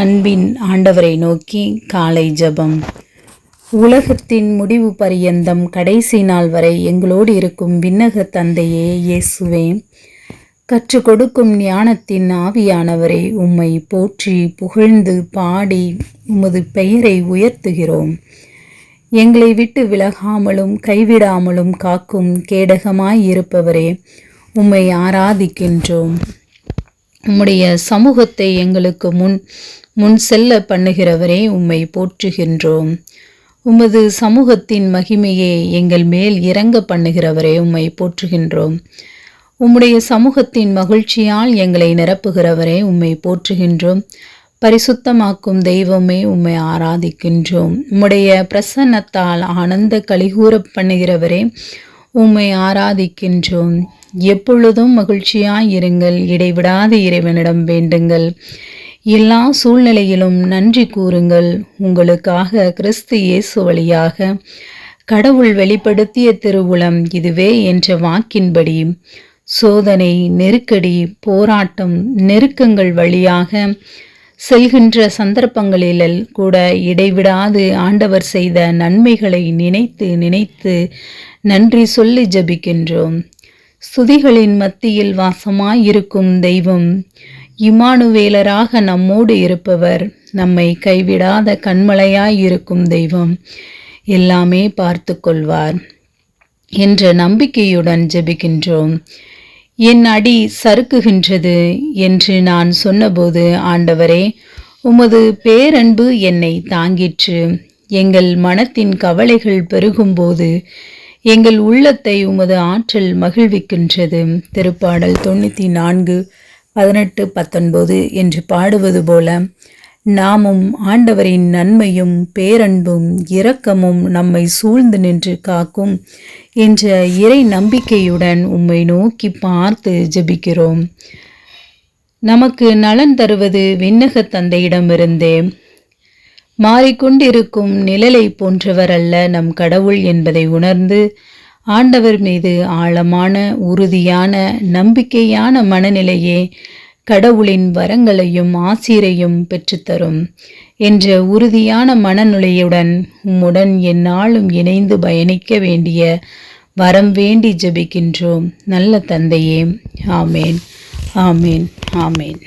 அன்பின் ஆண்டவரை நோக்கி காலை ஜெபம். உலகத்தின் முடிவு பரியந்தம் கடைசி நாள் வரை எங்களோடு இருக்கும் விண்ணக தந்தையே இயேசுவே கற்றுக் கொடுக்கும் ஞானத்தின் ஆவியானவரை உம்மை போற்றி புகழ்ந்து பாடி உமது பெயரை உயர்த்துகிறோம். எங்களை விட்டு விலகாமலும் கைவிடாமலும் காக்கும் கேடகமாய் இருப்பவரே உம்மை ஆராதிக்கின்றோம். உம்முடைய சமூகத்தை எங்களுக்கு முன் முன் செல்ல பண்ணுகிறவரே உம்மை போற்றுகின்றோம். உமது சமூகத்தின் மகிமையை எங்கள் மேல் இறங்க பண்ணுகிறவரே உம்மை போற்றுகின்றோம். உம்முடைய சமூகத்தின் மகிழ்ச்சியால் எங்களை நிரப்புகிறவரே உம்மை போற்றுகின்றோம். பரிசுத்தமாக்கும் தெய்வமே உம்மை ஆராதிக்கின்றோம். உம்முடைய பிரசன்னத்தால் ஆனந்த கலிகூற பண்ணுகிறவரே உம்மை ஆராதிக்கின்றோம். எப்பொழுதும் மகிழ்ச்சியாய் இருங்கள். இடைவிடாத இறைவனிடம் வேண்டுங்கள். எல்லா சூழ்நிலையிலும் நன்றி கூறுங்கள். உங்களுக்காக கிறிஸ்து இயேசு வழியாக கடவுள் வெளிப்படுத்திய திருவுளம் இதுவே என்ற வாக்கின்படி சோதனை நெருக்கடி போராட்டம் நெருக்கங்கள் வழியாக செல்கின்ற சந்தர்ப்பங்களில் கூட இடைவிடாது ஆண்டவர் செய்த நன்மைகளை நினைத்து நினைத்து நன்றி சொல்லி ஜபிக்கின்றோம். சுதிகளின் மத்தியில் வாசமாயிருக்கும் தெய்வம் இமானுவேலராக நம்மோடு இருப்பவர் நம்மை கைவிடாத கண்மலையாயிருக்கும் தெய்வம் எல்லாமே பார்த்து கொள்வார் என்ற நம்பிக்கையுடன் ஜெபிக்கின்றோம். என் அடி சறுக்குகின்றது என்று நான் சொன்னபோது ஆண்டவரே உமது பேரன்பு என்னை தாங்கிற்று. எங்கள் மனத்தின் கவலைகள் பெருகும்போது எங்கள் உள்ளத்தை உமது ஆற்றல் மகிழ்விக்கின்றது. திருப்பாடல் தொண்ணூற்றி நான்கு பதினெட்டு பத்தொன்பது என்று பாடுவது போல நாமும் ஆண்டவரின் நன்மையும் பேரன்பும் இரக்கமும் நம்மை சூழ்ந்து நின்று காக்கும் என்ற இறை நம்பிக்கையுடன் உம்மை நோக்கி பார்த்து ஜெபிக்கிறோம். நமக்கு நலன் தருவது விண்ணக தந்தையிடமிருந்தே. மாறிக்கொண்டிருக்கும் நிழலை போன்றவர் அல்ல நம் கடவுள் என்பதை உணர்ந்து ஆண்டவர் மீது ஆழமான உறுதியான நம்பிக்கையான மனநிலையே கடவுளின் வரங்களையும் ஆசிரையும் பெற்றுத்தரும் என்ற உறுதியான மனநிலையுடன் உம்முடன் என்னாலும் இணைந்து பயணிக்க வேண்டிய வரம் வேண்டி ஜெபிக்கின்றோம். நல்ல தந்தையே. ஆமேன். ஆமேன். ஆமேன்.